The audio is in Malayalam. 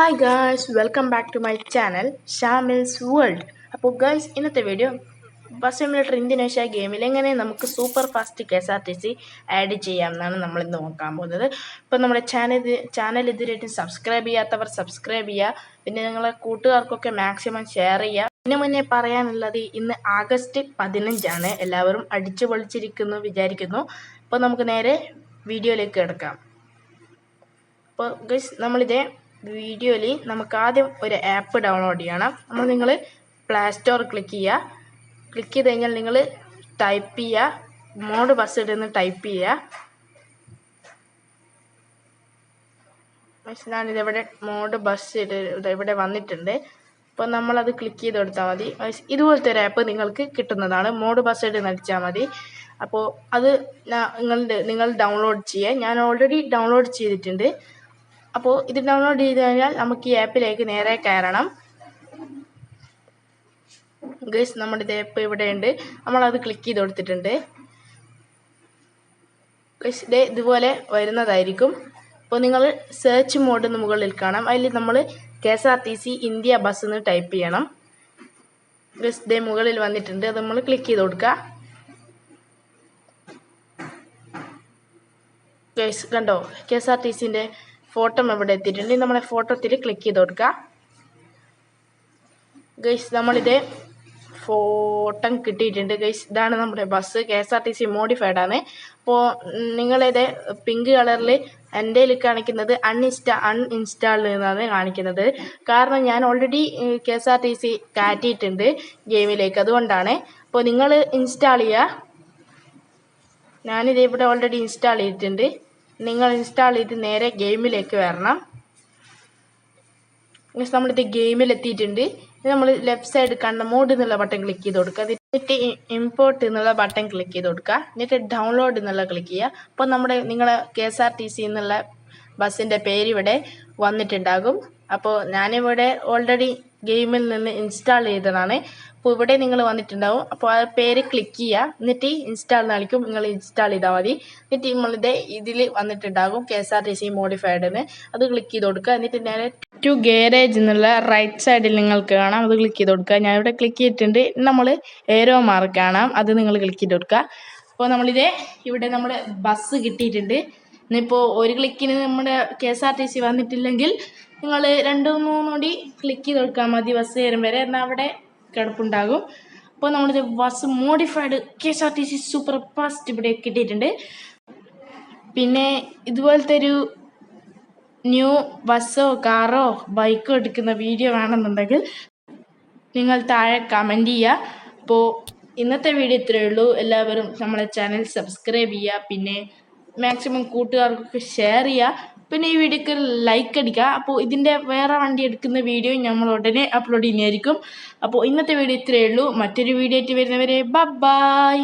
Hi girls welcome back to my channel Shamil's world അപ്പോൾ ഗേൾസ് ഇന്നത്തെ വീഡിയോ ബസ് സിമുലേറ്റർ ഇന്തോനേഷ്യ ഗെയിമിൽ എങ്ങനെ നമുക്ക് super fast K S R T C add ചെയ്യാം എന്നാണ് നമ്മൾ ഇന്ന് നോക്കാൻ പോകുന്നത്. ഇപ്പോൾ നമ്മുടെ ചാനൽ ചാനൽ ഇതുവരെയായിട്ടും സബ്സ്ക്രൈബ് ചെയ്യാത്തവർ സബ്സ്ക്രൈബ് ചെയ്യുക പിന്നെ നിങ്ങളെ കൂട്ടുകാർക്കൊക്കെ മാക്സിമം ഷെയർ ചെയ്യുക പിന്നെ മുന്നേ പറയാനുള്ളത് ഇന്ന് ആഗസ്റ്റ് പതിനഞ്ചാണ്. എല്ലാവരും അടിച്ചു പൊളിച്ചിരിക്കുന്നു വിചാരിക്കുന്നു. അപ്പോൾ നമുക്ക് നേരെ വീഡിയോയിലേക്ക് കിടക്കാം. അപ്പോൾ ഗൈസ് നമ്മളിതേ വീഡിയോയിൽ നമുക്ക് ആദ്യം ഒരു ആപ്പ് ഡൗൺലോഡ് ചെയ്യണം. നമ്മൾ നിങ്ങൾ പ്ലേ സ്റ്റോർ ക്ലിക്ക് ചെയ്യുക. ക്ലിക്ക് ചെയ്ത് കഴിഞ്ഞാൽ നിങ്ങൾ ടൈപ്പ് ചെയ്യുക. മോഡ് ബസ് എന്ന് ടൈപ്പ് ചെയ്യുക. ഞാനിതിവിടെ മോഡ് ബസ് ഇട്ട് ഇവിടെ വന്നിട്ടുണ്ട്. അപ്പോൾ നമ്മളത് ക്ലിക്ക് ചെയ്ത് കൊടുത്താൽ മതി. ഇതുപോലത്തെ ഒരു ആപ്പ് നിങ്ങൾക്ക് കിട്ടുന്നതാണ്. മോഡ് ബസ് ഇട്ട് നടിച്ചാൽ മതി. അപ്പോൾ അത് നിങ്ങളുടെ നിങ്ങൾ ഡൗൺലോഡ് ചെയ്യുക. ഞാൻ ഓൾറെഡി ഡൗൺലോഡ് ചെയ്തിട്ടുണ്ട്. അപ്പോൾ ഇത് ഡൗൺലോഡ് ചെയ്ത് കഴിഞ്ഞാൽ നമുക്ക് ഈ ആപ്പിലേക്ക് നേരെ കയറണം. ഗൈസ് നമ്മുടെ ഇത് ആപ്പ് ഇവിടെ ഉണ്ട്. നമ്മളത് ക്ലിക്ക് ചെയ്ത് കൊടുത്തിട്ടുണ്ട്. ഗൈസ് ഇത് ഇതുപോലെ വരുന്നതായിരിക്കും. അപ്പോൾ നിങ്ങൾ സെർച്ച് മോഡ് എന്ന് മുകളിൽ കാണാം. അതിൽ നമ്മൾ K S R T C India bus എന്ന് ടൈപ്പ് ചെയ്യണം. ഗൈസ് ഇതേ മുകളിൽ വന്നിട്ടുണ്ട്. അത് നമ്മൾ ക്ലിക്ക് ചെയ്ത് കൊടുക്കുക ഗൈസ് കണ്ടോ? കെ എസ് ആർ ടി സിന്റെ ഫോട്ടോ ഇവിടെ എത്തിയിട്ടുണ്ട്. നമ്മളെ ഫോട്ടോത്തിൽ ക്ലിക്ക് ചെയ്ത് കൊടുക്കുക ഗൈസ് നമ്മളിത് ഫോട്ടോ കിട്ടിയിട്ടുണ്ട്. ഗൈസ് ഇതാണ് നമ്മുടെ bus K S R T C modified ആണ്. അപ്പോൾ നിങ്ങളിത് പിങ്ക് കളറിൽ എന്റെ കാണിക്കുന്നത് അൺഇൻസ്റ്റാ അൺഇൻസ്റ്റാളിൽ എന്നാണ് കാണിക്കുന്നത്. കാരണം ഞാൻ already K S R T C കയറ്റിയിട്ടുണ്ട് ഗെയിമിലേക്ക് അതുകൊണ്ടാണ്. അപ്പോൾ നിങ്ങൾ ഇൻസ്റ്റാൾ ചെയ്യുക ഞാനിത് ഇവിടെ ഓൾറെഡി ഇൻസ്റ്റാൾ ചെയ്തിട്ടുണ്ട്. നിങ്ങൾ ഇൻസ്റ്റാൾ ചെയ്ത് നേരെ ഗെയിമിലേക്ക് വരണം. നമ്മളിത് ഗെയിമിൽ എത്തിയിട്ടുണ്ട് നമ്മൾ ലെഫ്റ്റ് സൈഡ് കണ്ട മോഡ് എന്നുള്ള ബട്ടൺ ക്ലിക്ക് ചെയ്ത് കൊടുക്കുക. എന്നിട്ട് ഇമ്പോർട്ട് എന്നുള്ള ബട്ടൺ ക്ലിക്ക് ചെയ്ത് കൊടുക്കുക. എന്നിട്ട് ഡൗൺലോഡ് എന്നുള്ള ക്ലിക്ക് ചെയ്യുക. അപ്പോൾ നമ്മുടെ നിങ്ങളെ K S R T C എന്നുള്ള ബസ്സിന്റെ പേര് ഇവിടെ വന്നിട്ടുണ്ടാകും. അപ്പോൾ ഞാനിവിടെ ഓൾറെഡി ഗെയിമിൽ നിന്ന് ഇൻസ്റ്റാൾ ചെയ്തതാണ്. അപ്പോൾ ഇവിടെ നിങ്ങൾ വന്നിട്ടുണ്ടാവും. അപ്പോൾ ആ പേര് ക്ലിക്ക് ചെയ്യുക. എന്നിട്ട് ഇൻസ്റ്റാൾ നൽകും നിങ്ങൾ ഇൻസ്റ്റാൾ ചെയ്താൽ മതി. എന്നിട്ട് നമ്മളിത് ഇതിൽ വന്നിട്ടുണ്ടാകും K S R T C മോഡിഫൈഡിന് അത് ക്ലിക്ക് ചെയ്ത് കൊടുക്കുക. എന്നിട്ട് നേരെ ടു ഗാരേജ് എന്നുള്ള റൈറ്റ് സൈഡിൽ നിങ്ങൾക്ക് കാണാം. അത് ക്ലിക്ക് ചെയ്ത് കൊടുക്കുക. ഞാനിവിടെ ക്ലിക്ക് ചെയ്തിട്ടുണ്ട്. നമ്മൾ ഏരോ മാർക്ക് കാണാം. അത് നിങ്ങൾ ക്ലിക്ക് ചെയ്ത് കൊടുക്കുക. അപ്പോൾ നമ്മളിത് ഇവിടെ നമ്മുടെ ബസ് കിട്ടിയിട്ടുണ്ട്. ഇന്നിപ്പോൾ ഒരു ക്ലിക്കിന് നമ്മുടെ K S R T C വന്നിട്ടില്ലെങ്കിൽ നിങ്ങൾ രണ്ട് മൂന്നോടി ക്ലിക്ക് ചെയ്ത് കൊടുക്കാൽ മതി ബസ് കയറും വരെ. എന്നാൽ അവിടെ കിടപ്പുണ്ടാകും. അപ്പോൾ നമ്മളിത് bus modified K S R T C super fast ഇവിടെ കിട്ടിയിട്ടുണ്ട്. പിന്നെ ഇതുപോലത്തെ ഒരു ന്യൂ ബസ്സോ കാറോ ബൈക്കോ എടുക്കുന്ന വീഡിയോ വേണമെന്നുണ്ടെങ്കിൽ നിങ്ങൾ താഴെ കമന്റ് ചെയ്യുക. അപ്പോൾ ഇന്നത്തെ വീഡിയോ ഇത്രയേ ഉള്ളൂ. എല്ലാവരും നമ്മളെ ചാനൽ സബ്സ്ക്രൈബ് ചെയ്യുക. പിന്നെ മാക്സിമം കൂട്ടുകാർക്കൊക്കെ ഷെയർ ചെയ്യുക. പിന്നെ ഈ വീഡിയോക്ക് ലൈക്ക് അടിക്കുക. അപ്പോൾ ഇതിന്റെ വേറെ വണ്ടി എടുക്കുന്ന വീഡിയോ നമ്മൾ ഉടനെ അപ്ലോഡ് ചെയ്യുന്നതായിരിക്കും. അപ്പോൾ ഇന്നത്തെ വീഡിയോ ഇത്രയേ ഉള്ളൂ. മറ്റൊരു വീഡിയോ ആയിട്ട് വരുന്നവരെ ബൈ